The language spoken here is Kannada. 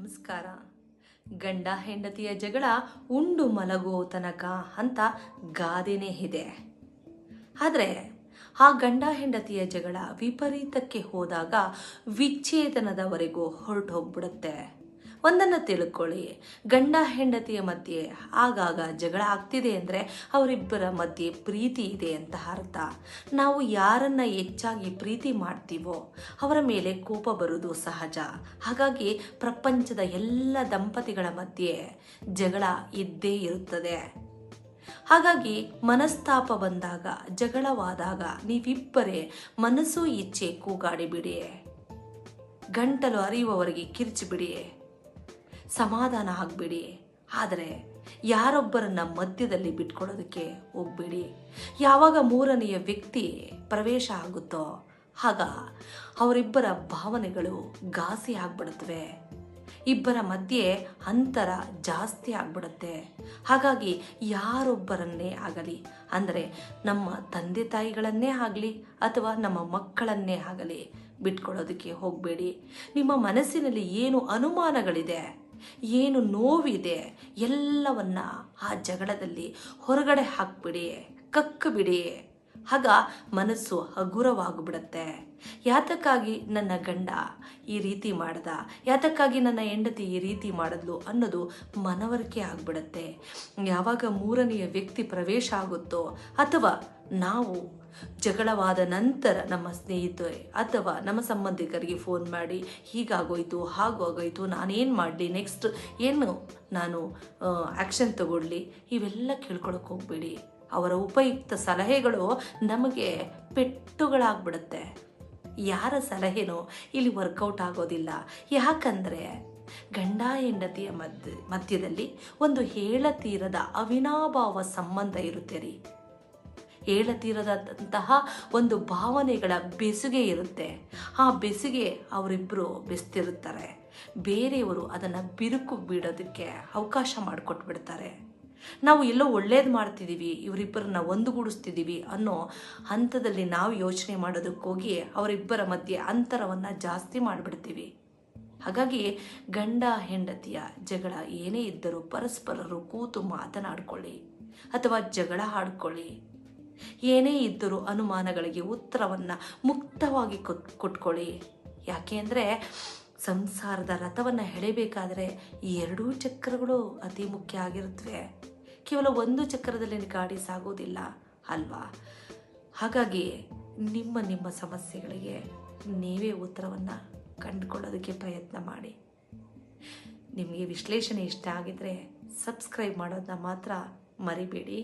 ನಮಸ್ಕಾರ. ಗಂಡ ಹೆಂಡತಿಯ ಜಗಳ ಉಂಡು ಮಲಗೋ ತನಕ ಅಂತ ಗಾದೆನೇ ಇದೆ. ಆದರೆ ಆ ಗಂಡ ಹೆಂಡತಿಯ ಜಗಳ ವಿಪರೀತಕ್ಕೆ ಹೋದಾಗ ವಿಚ್ಛೇದನದವರೆಗೂ ಹೊರಟು ಹೋಗ್ಬಿಡುತ್ತೆ ಒಂದನ್ನು ತಿಳ್ಕೊಳ್ಳಿ. ಗಂಡ ಹೆಂಡತಿಯ ಮಧ್ಯೆ ಆಗಾಗ ಜಗಳ ಆಗ್ತಿದೆ ಅಂದರೆ ಅವರಿಬ್ಬರ ಮಧ್ಯೆ ಪ್ರೀತಿ ಇದೆ ಅಂತ ಅರ್ಥ. ನಾವು ಯಾರನ್ನು ಹೆಚ್ಚಾಗಿ ಪ್ರೀತಿ ಮಾಡ್ತೀವೋ ಅವರ ಮೇಲೆ ಕೋಪ ಬರುವುದು ಸಹಜ. ಹಾಗಾಗಿ ಪ್ರಪಂಚದ ಎಲ್ಲ ದಂಪತಿಗಳ ಮಧ್ಯೆ ಜಗಳ ಇದ್ದೇ ಇರುತ್ತದೆ. ಹಾಗಾಗಿ ಮನಸ್ತಾಪ ಬಂದಾಗ, ಜಗಳವಾದಾಗ ನೀವಿಬ್ಬರೇ ಮನಸ್ಸು ಇಚ್ಛೆ ಕೂಗಾಡಿಬಿಡಿ ಗಂಟಲು ಅರಿಯುವವರೆಗೆ ಕಿರ್ಚಿಬಿಡಿ. ಸಮಾಧಾನ ಆಗಬೇಡಿ. ಆದರೆ ಯಾರೊಬ್ಬರನ್ನ ಮಧ್ಯದಲ್ಲಿ ಬಿಟ್ಕೊಡೋದಕ್ಕೆ ಹೋಗ್ಬೇಡಿ ಯಾವಾಗ ಮೂರನೆಯ ವ್ಯಕ್ತಿ ಪ್ರವೇಶ ಆಗುತ್ತೋ ಆಗ ಅವರಿಬ್ಬರ ಭಾವನೆಗಳು ಘಾಸಿ ಆಗ್ಬಿಡುತ್ತವೆ. ಇಬ್ಬರ ಮಧ್ಯೆ ಅಂತರ ಜಾಸ್ತಿ ಆಗ್ಬಿಡುತ್ತೆ. ಹಾಗಾಗಿ ಯಾರೊಬ್ಬರನ್ನೇ ಆಗಲಿ, ಅಂದರೆ ನಮ್ಮ ತಂದೆ ತಾಯಿಗಳನ್ನೇ ಆಗಲಿ ಅಥವಾ ನಮ್ಮ ಮಕ್ಕಳನ್ನೇ ಆಗಲಿ ಬಿಟ್ಕೊಳ್ಳೋದಕ್ಕೆ ಹೋಗಬೇಡಿ. ನಿಮ್ಮ ಮನಸ್ಸಿನಲ್ಲಿ ಏನು ಅನುಮಾನಗಳಿದೆ? ಏನು ನೋವಿದೆ ಎಲ್ಲವನ್ನ ಆ ಜಗಳದಲ್ಲಿ ಹೊರಗಡೆ ಹಾಕ್ಬಿಡಿ, ಕಕ್ಕಬಿಡಿ. ಆಗ ಮನಸ್ಸು ಹಗುರವಾಗಿಬಿಡುತ್ತೆ. ಯಾತಕ್ಕಾಗಿ ನನ್ನ ಗಂಡ ಈ ರೀತಿ ಮಾಡ್ದ? ಯಾತಕ್ಕಾಗಿ ನನ್ನ ಹೆಂಡತಿ ಈ ರೀತಿ ಮಾಡಿದ್ಲು ಅನ್ನೋದು ಮನವರಿಕೆ ಆಗಿಬಿಡುತ್ತೆ. ಯಾವಾಗ ಮೂರನೆಯ ವ್ಯಕ್ತಿ ಪ್ರವೇಶ ಆಗುತ್ತೋ ಅಥವಾ ನಾವು ಜಗಳವಾದ ನಂತರ ನಮ್ಮ ಸ್ನೇಹಿತರೆ, ಅಥವಾ ನಮ್ಮ ಸಂಬಂಧಿಕರಿಗೆ ಫೋನ್ ಮಾಡಿ, ಹೀಗಾಗೋಯ್ತು, ಹಾಗೋಗೋಯ್ತು, ನಾನೇನು ಮಾಡಲಿ ನೆಕ್ಸ್ಟ್ ಏನು ನಾನು ಆ್ಯಕ್ಷನ್ ತಗೊಳ್ಳಿ, ಇವೆಲ್ಲ ಕೇಳ್ಕೊಳಕ್ಕೆ ಹೋಗಬೇಡಿ. ಅವರ ಉಪಯುಕ್ತ ಸಲಹೆಗಳು ನಮಗೆ ಪೆಟ್ಟುಗಳಾಗ್ಬಿಡುತ್ತೆ. ಯಾರ ಸಲಹೆನೂ ಇಲ್ಲಿ ವರ್ಕೌಟ್ ಆಗೋದಿಲ್ಲ. ಯಾಕಂದರೆ, ಗಂಡ ಹೆಂಡತಿಯ ಮಧ್ಯ ಮಧ್ಯದಲ್ಲಿ ಒಂದು ಹೇಳತೀರದ ಅವಿನಾಭಾವ ಸಂಬಂಧ ಇರುತ್ತೆ ರೀ. ಹೇಳತೀರದಂತಹ ಒಂದು ಭಾವನೆಗಳ ಬೆಸುಗೆ ಇರುತ್ತೆ. ಆ ಬೆಸುಗೆ ಅವರಿಬ್ಬರು ಬೆಸ್ತಿರುತ್ತಾರೆ. ಬೇರೆಯವರು ಅದನ್ನು ಬಿರುಕು ಬಿಡೋದಕ್ಕೆ ಅವಕಾಶ ಮಾಡಿಕೊಟ್ಬಿಡ್ತಾರೆ. ನಾವು ಎಲ್ಲೋ ಒಳ್ಳೇದು ಮಾಡ್ತಿದ್ದೀವಿ ಇವರಿಬ್ಬರನ್ನ ಒಂದುಗೂಡಿಸ್ತಿದ್ದೀವಿ ಅನ್ನೋ ಹಂತದಲ್ಲಿ ನಾವು ಯೋಚನೆ ಮಾಡೋದಕ್ಕೋಗಿ ಅವರಿಬ್ಬರ ಮಧ್ಯೆ ಅಂತರವನ್ನು ಜಾಸ್ತಿ ಮಾಡಿಬಿಡ್ತೀವಿ. ಹಾಗಾಗಿ ಗಂಡ, ಹೆಂಡತಿಯ ಜಗಳ ಏನೇ ಇದ್ದರೂ ಪರಸ್ಪರರು ಕೂತು ಮಾತನಾಡ್ಕೊಳ್ಳಿ ಅಥವಾ ಜಗಳ ಆಡ್ಕೊಳ್ಳಿ. ಏನೇ ಇದ್ದರೂ ಅನುಮಾನಗಳಿಗೆ ಉತ್ತರವನ್ನು ಮುಕ್ತವಾಗಿ ಕೊಟ್, ಕೊಟ್ಕೊಳ್ಳಿ. ಯಾಕೆ ಅಂದರೆ ಸಂಸಾರದ ರಥವನ್ನು ಎಳೆಬೇಕಾದರೆ ಈ ಎರಡೂ ಚಕ್ರಗಳು ಅತಿ ಮುಖ್ಯ ಆಗಿರುತ್ತವೆ ಕೇವಲ ಒಂದು ಚಕ್ರದಲ್ಲಿ ಗಾಡಿ ಸಾಗೋದಿಲ್ಲ ಅಲ್ವಾ? ಹಾಗಾಗಿ ನಿಮ್ಮ ನಿಮ್ಮ ಸಮಸ್ಯೆಗಳಿಗೆ ನೀವೇ ಉತ್ತರವನ್ನು ಕಂಡುಕೊಳ್ಳೋದಕ್ಕೆ ಪ್ರಯತ್ನ ಮಾಡಿ. ನಿಮಗೆ ವಿಶ್ಲೇಷಣೆ ಇಷ್ಟ ಆಗಿದ್ದರೆ ಸಬ್ಸ್ಕ್ರೈಬ್ ಮಾಡೋದನ್ನ ಮಾತ್ರ ಮರಿಬೇಡಿ.